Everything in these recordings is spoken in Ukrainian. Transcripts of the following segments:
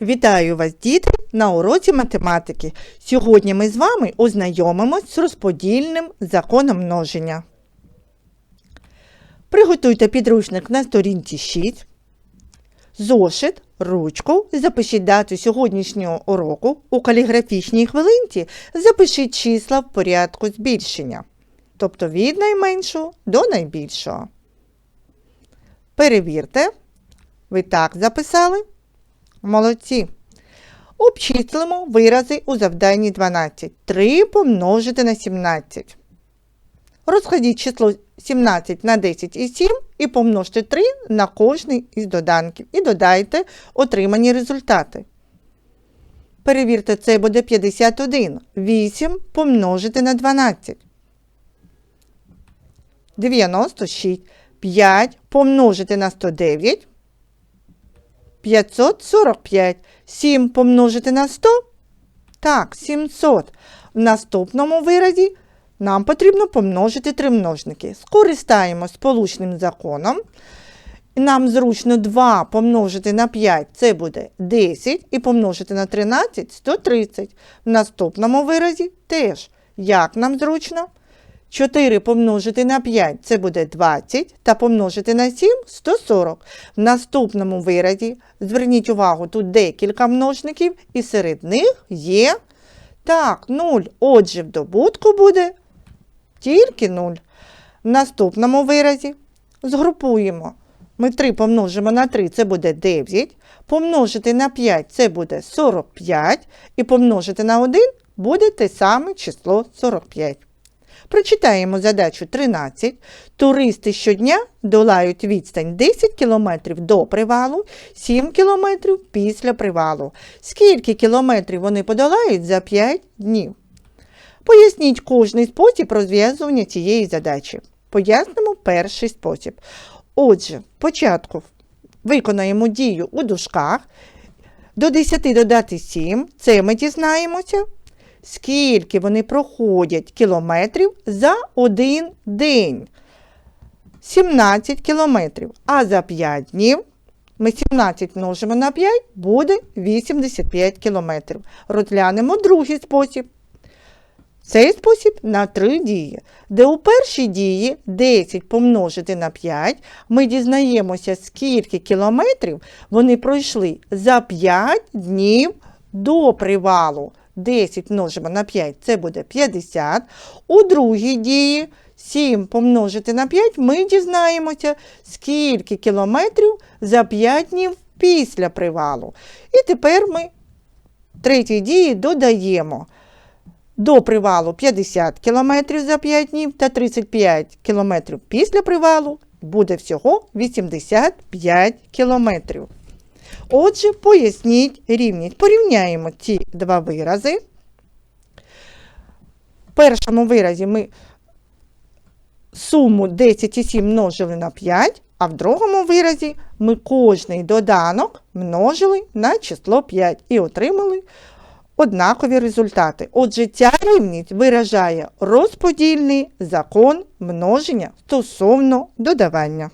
Вітаю вас, діти, на уроці математики. Сьогодні ми з вами ознайомимось з розподільним законом множення. Приготуйте підручник на сторінці 6. Зошит, ручку, запишіть дату сьогоднішнього уроку. У каліграфічній хвилинці запишіть числа в порядку збільшення, тобто від найменшого до найбільшого. Перевірте. Ви так записали? Молодці. Обчислимо вирази у завданні 12. 3 помножити на 17. Розкладіть число 17 на 10 і 7 і помножте 3 на кожний із доданків. І додайте отримані результати. Перевірте, це буде 51. 8 помножити на 12. 96. 5 помножити на 109. 545. 7 помножити на 100? Так, 700. В наступному виразі нам потрібно помножити три множники. Скористаємо сполучним законом. Нам зручно 2 помножити на 5 це буде 10 і помножити на 13 130. В наступному виразі теж. Як нам зручно? 4 помножити на 5 це буде 20, та помножити на 7 140. В наступному виразі, зверніть увагу, тут декілька множників, і серед них є так, 0. Отже, в добутку буде тільки 0. В наступному виразі згрупуємо. Ми 3 помножимо на 3, це буде 9. Помножити на 5 це буде 45. І помножити на 1 буде те саме число 45. Прочитаємо задачу 13. Туристи щодня долають відстань 10 км до привалу, 7 км після привалу. Скільки кілометрів вони подолають за 5 днів? Поясніть кожний спосіб розв'язування цієї задачі. Пояснимо перший спосіб. Отже, спочатку виконаємо дію у дужках. До 10 додати 7, це ми дізнаємося скільки вони проходять кілометрів за один день. 17 кілометрів. А за 5 днів ми 17 множимо на 5, буде 85 кілометрів. Розглянемо другий спосіб. Цей спосіб на три дії, де у першій дії 10 помножити на 5, ми дізнаємося, скільки кілометрів вони пройшли за 5 днів до привалу. 10 множимо на 5, це буде 50. У другій дії 7 помножити на 5, ми дізнаємося, скільки кілометрів за 5 днів після привалу. І тепер ми третій дії додаємо. До привалу 50 км за 5 днів та 35 км після привалу буде всього 85 кілометрів. Отже, поясніть рівність. Порівняємо ці два вирази. В першому виразі ми суму 10,7 множили на 5, а в другому виразі ми кожний доданок множили на число 5 і отримали однакові результати. Отже, ця рівність виражає розподільний закон множення стосовно додавання.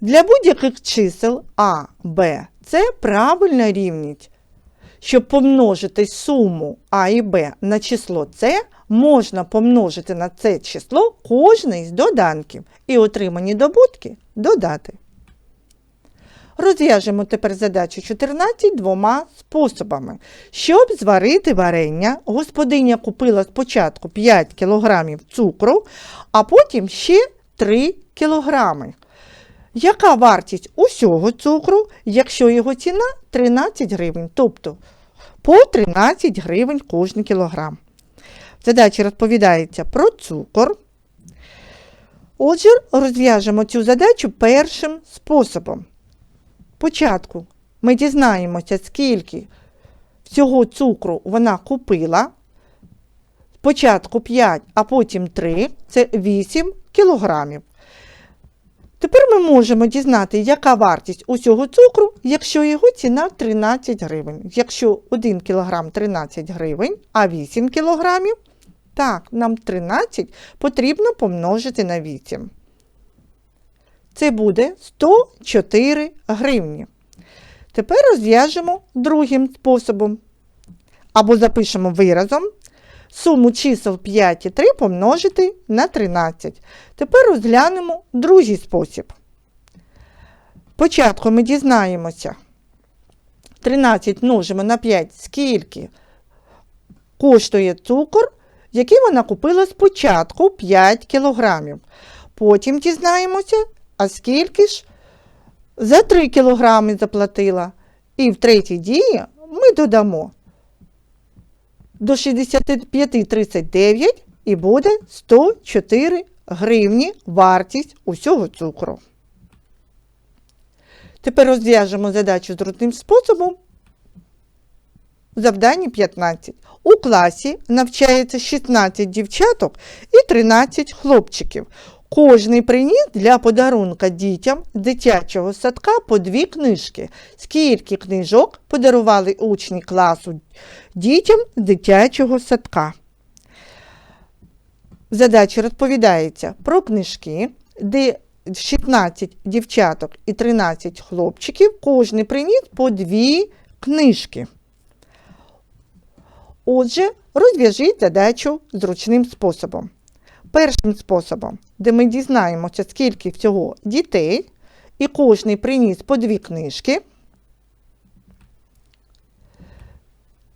Для будь-яких чисел А, Б це правильна рівність. Щоб помножити суму А і Б на число С, можна помножити на це число кожний з доданків і отримані добутки додати. Розв'яжемо тепер задачу 14 двома способами. Щоб зварити варення, господиня купила спочатку 5 кг цукру, а потім ще 3 кг. Яка вартість усього цукру, якщо його ціна 13 гривень, тобто по 13 гривень кожен кілограм. В задачі розповідається про цукор. Отже, розв'яжемо цю задачу першим способом. Спочатку ми дізнаємося, скільки всього цукру вона купила. Спочатку 5, а потім 3 це 8 кілограмів. Тепер ми можемо дізнати, яка вартість усього цукру, якщо його ціна 13 гривень. Якщо 1 кг 13 гривень, а 8 кг, так, нам 13 потрібно помножити на 8. Це буде 104 гривні. Тепер розв'яжемо другим способом. Або запишемо виразом суму чисел 5 і 3 помножити на 13. Тепер розглянемо другий спосіб. Спочатку ми дізнаємося. 13 множимо на 5, скільки коштує цукор, який вона купила спочатку 5 кілограмів. Потім дізнаємося, а скільки ж за 3 кілограми заплатила. І в третій дії ми додамо до 65,39 і буде 104 гривні вартість усього цукру. Тепер розв'яжемо задачу зручним способом. Завдання 15. У класі навчається 16 дівчаток і 13 хлопчиків. Кожний приніс для подарунка дітям дитячого садка по дві книжки. Скільки книжок подарували учні класу дітям дитячого садка? В задачі розповідається про книжки, де 16 дівчаток і 13 хлопчиків, кожний приніс по дві книжки. Отже, розв'яжіть задачу зручним способом. Першим способом, де ми дізнаємося, скільки всього дітей, і кожний приніс по дві книжки,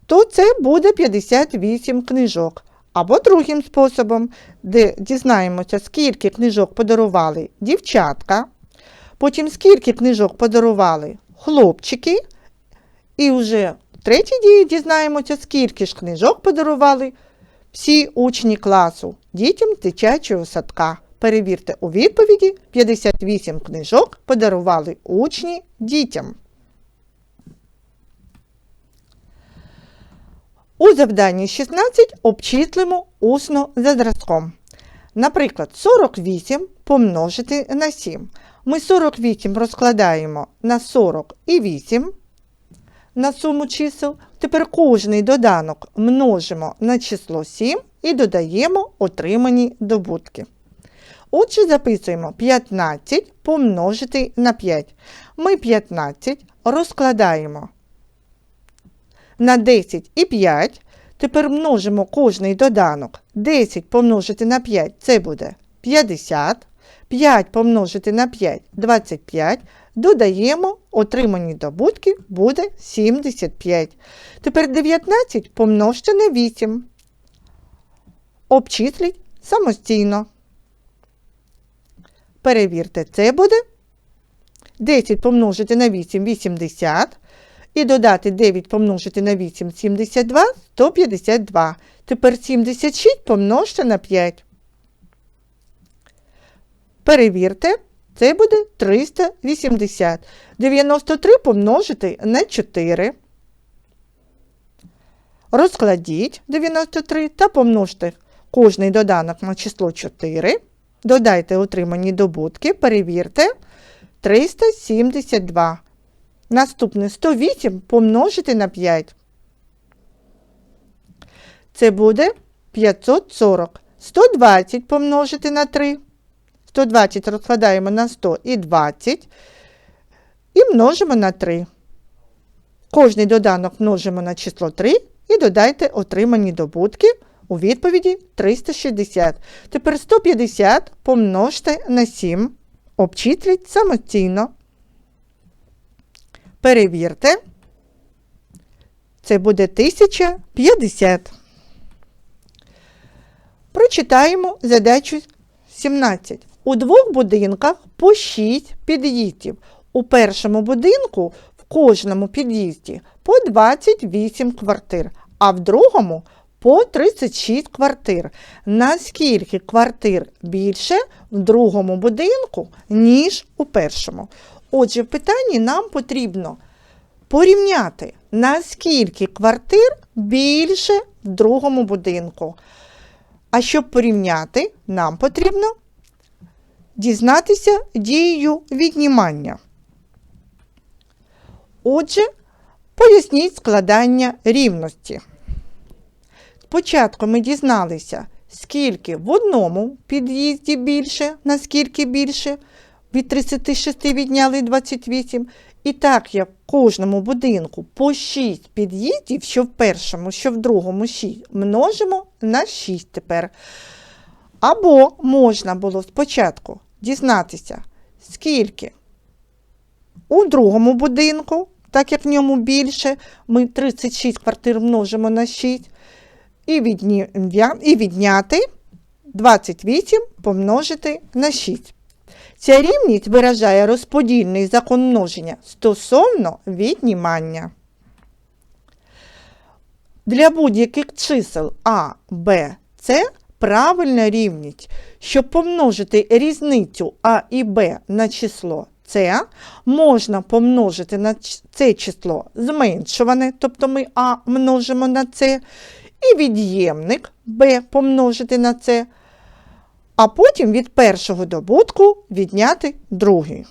то це буде 58 книжок. Або другим способом, де дізнаємося, скільки книжок подарували дівчатка, потім скільки книжок подарували хлопчики, і вже в третій дії дізнаємося, скільки ж книжок подарували всі учні класу дітям дитячого садка. Перевірте у відповіді 58 книжок подарували учні дітям. У завданні 16 обчислимо усно за зразком. Наприклад, 48 помножити на 7. Ми 48 розкладаємо на 40 і 8 на суму чисел. Тепер кожний доданок множимо на число 7 і додаємо отримані добутки. Отже, записуємо 15 помножити на 5. Ми 15 розкладаємо на 10 і 5. Тепер множимо кожний доданок. 10 помножити на 5 це буде 50. 5 помножити на 5 25. Додаємо отримані добутки буде 75. Тепер 19 помножте на 8. Обчисліть самостійно. Перевірте, це буде 10 помножити на 8 80. І додати 9 помножити на 8 72 152. Тепер 76 помножте на 5. Перевірте, це буде 380. 93 помножити на 4. Розкладіть 93 та помножте кожний доданок на число 4. Додайте отримані добутки, перевірте 372. Наступне 108 помножити на 5. Це буде 540. 120 помножити на 3. 120 розкладаємо на 100 і 20. І множимо на 3. Кожний доданок множимо на число 3 і додайте отримані добутки у відповіді 360. Тепер 150 помножте на 7. Обчисліть самостійно. Перевірте. Це буде 1050. Прочитаємо задачу 17. У двох будинках по 6 під'їздів. У першому будинку в кожному під'їзді по 28 квартир, а в другому по 36 квартир. Наскільки квартир більше в другому будинку, ніж у першому? Отже, в питанні нам потрібно порівняти, наскільки квартир більше в другому будинку. А щоб порівняти, нам потрібно дізнатися дією віднімання. Отже, поясніть складання рівності. Спочатку ми дізналися, скільки в одному під'їзді більше, наскільки більше, від 36 відняли 28, І так як в кожному будинку по 6 під'їздів, що в першому, що в другому 6, множимо на 6 тепер. Або можна було спочатку дізнатися, скільки у другому будинку, так як в ньому більше, ми 36 квартир множимо на 6, і, відні... і відняти 28 помножити на 6. Ця рівність виражає розподільний закон множення стосовно віднімання. Для будь-яких чисел А, Б, С правильна рівність. Щоб помножити різницю А і Б на число С, можна помножити на це число зменшуване, тобто ми А множимо на С, і від'ємник Б помножити на С, а потім від першого добутку відняти другий.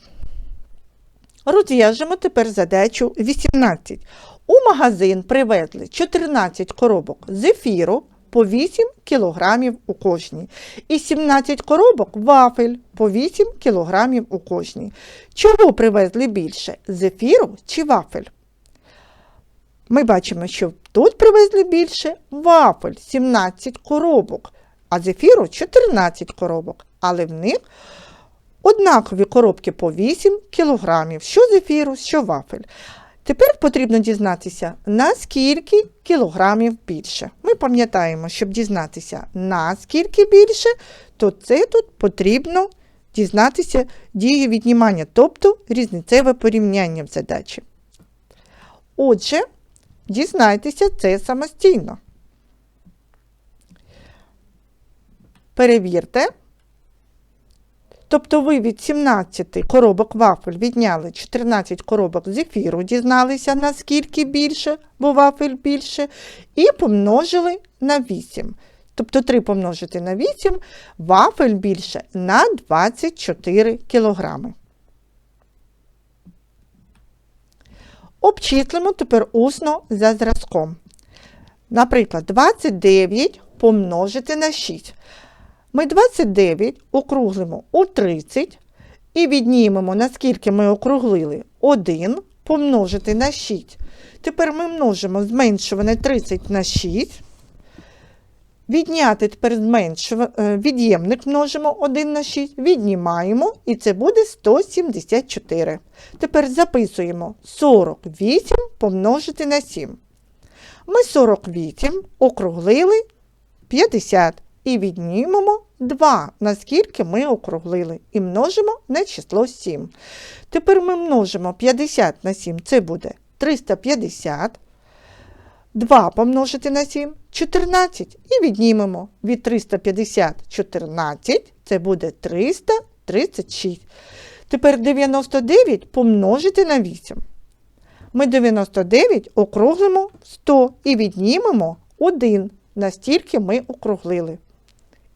Розв'яжемо тепер задачу 18. У магазин привезли 14 коробок зефіру по 8 кг у кожній і 17 коробок вафель по 8 кг у кожній. Чого привезли більше зефіру чи вафель? Ми бачимо, що тут привезли більше вафель 17 коробок, а зефіру 14 коробок, але в них однакові коробки по 8 кг, що зефіру, що вафель. Тепер потрібно дізнатися, наскільки кілограмів більше. Ми пам'ятаємо, щоб дізнатися, наскільки більше, то це тут потрібно дізнатися дії віднімання, тобто різницеве порівняння в задачі. Отже, дізнайтеся це самостійно. Перевірте. Тобто ви від 17 коробок вафель відняли 14 коробок зефіру, дізналися наскільки більше, бо вафель більше, і помножили на 8. Тобто 3 помножити на 8, вафель більше на 24 кілограми. Обчислимо тепер усно за зразком. Наприклад, 29 помножити на 6. Ми 29 округлимо у 30 і віднімемо, наскільки ми округлили 1 помножити на 6. Тепер ми множимо зменшуване 30 на 6. Відняти тепер е, від'ємник множимо 1 на 6, віднімаємо, і це буде 174. Тепер записуємо 48 помножити на 7. Ми 48 округлили 50 і віднімемо 2, наскільки ми округлили, і множимо на число 7. Тепер ми множимо 50 на 7, це буде 350. 2 помножити на 7 14 і віднімемо від 350 14, це буде 336. Тепер 99 помножити на 8. Ми 99 округлимо 100 і віднімемо 1, настільки ми округлили.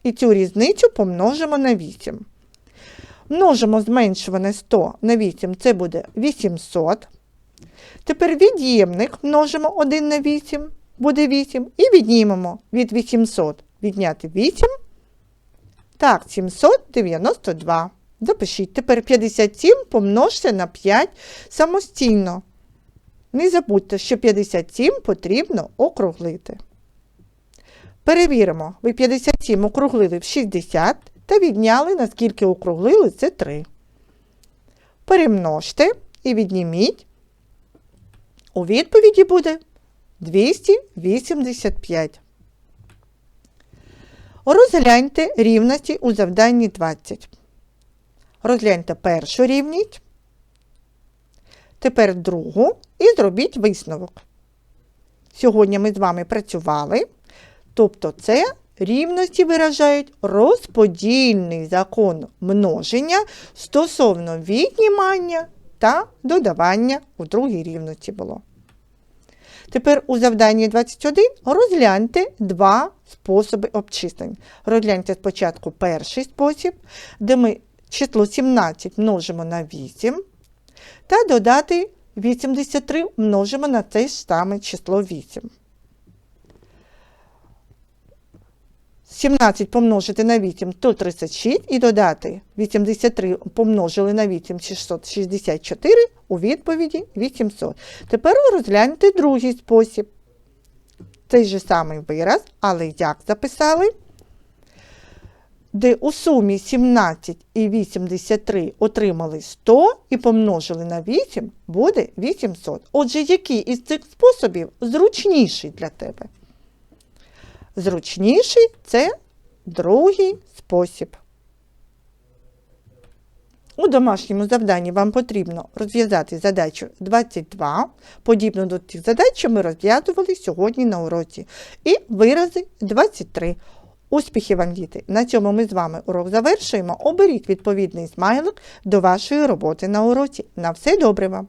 І цю різницю помножимо на 8. Множимо зменшуване 100 на 8, це буде 800. Тепер від'ємник множимо 1 на 8, буде 8, і віднімемо від 800 відняти 8. Так, 792. Запишіть. Тепер 57 помножте на 5 самостійно. Не забудьте, що 57 потрібно округлити. Перевіримо, ви 57 округлили в 60 та відняли, наскільки округлили, це 3. Перемножте і відніміть. У відповіді буде 285. Розгляньте рівності у завданні 20. Розгляньте першу рівність, тепер другу і зробіть висновок. Сьогодні ми з вами працювали, тобто це рівності виражають розподільний закон множення стосовно віднімання та додавання у другій рівності було. Тепер у завданні 21 розгляньте два способи обчислень. Розгляньте спочатку перший спосіб, де ми число 17 множимо на 8, та додати 83 множимо на те ж саме число 8. 17 помножити на 8 136 і додати 83 помножили на 8 664 у відповіді 800. Тепер розгляньте другий спосіб. Той же самий вираз, але як записали? Де у сумі 17 і 83 отримали 100 і помножили на 8, буде 800. Отже, який із цих способів зручніший для тебе? Зручніший це другий спосіб. У домашньому завданні вам потрібно розв'язати задачу 22, подібно до тих задач, що ми розв'язували сьогодні на уроці, і вирази 23. Успіхів вам, діти! На цьому ми з вами урок завершуємо. Оберіть відповідний смайлик до вашої роботи на уроці. На все добре вам!